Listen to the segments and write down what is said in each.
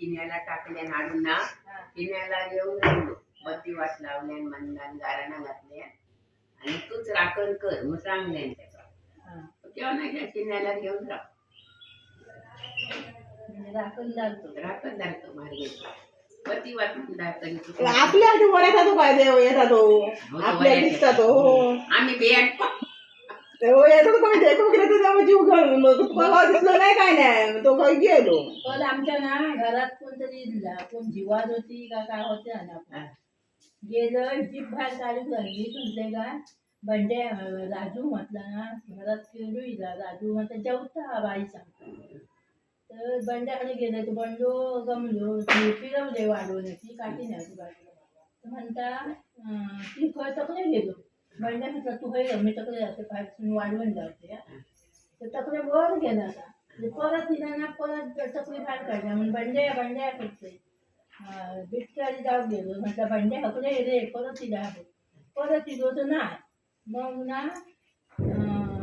किन्याला टाकल्या नाडून. ना किन्याला येऊन राहिलो बत्ती वाट लावल्यान मंदान गारणा घातल्या. आणि तूच राखण कर मग सांगल्यान त्याचा. तेव्हा नाही किन्याला घेऊन राह राखण लागतो राखण धरतो मार्गे बत्ती वाट दाखल आपल्या आधी येतात तो काय देव येतात तो आपल्या दिसतात तो. हो आम्ही बियाण जीव घालून मग. तो दिसलो नाही काय नाही. मग तो काय गेलो. पण आमच्या ना घरात कोणतरी कोण जीवात होती का काय होते ना गेलं जीप बाहेर काढून लागली तुमचे का? बंडे राजू म्हटला ना घरात खेळू इला राजू. म्हटलं जेवता बाई सांगता. तर बंड्याकडे गेले तर बंडो गमलो. ती फिरवले वाढवून ती काठी नाही बाजूला. म्हणता ती तकडे गेलो. बंड्या म्हटलं तू मी तकडे जाते बाहेर वाढवून जाते हा. तर तकडे वर म्हणजे परत तिला ना परत तकली बाहेर काढल्या म्हणून बंड्या बंड्या करते. बिटकारी जाऊ गेलो म्हटलं बंड्या हकडे रे परत तिला परत तिलो तर नाही मग ना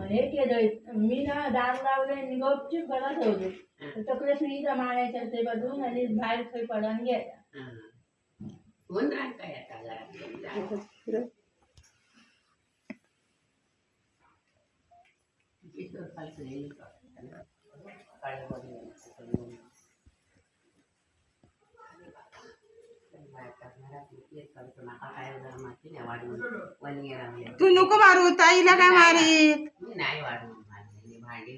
हे केलं मी ना दार लावले आणि गपचूप घरात ठेवले. तर तकडे सुईला मारायच्या ते बघून आणि बाहेर खय पडान गेला कोण राहत काय आता घरात किशोर फालतू येईल का? काळ्या बघून तू नको मारू ताईला काय मारीत? नाही भांडी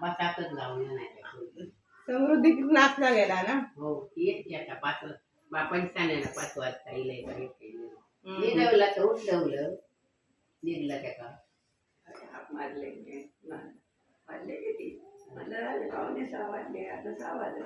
बसातच नाही. समृद्धी नाचला गेला ना? हो येत की आता पाच बापाने सांगायला पाच वाजता येईल तर उठवलं निघलं त्या का हाक मारले मी. मा- मारले किती मला झाले पावणे सहा वाजले आता सहा वाजले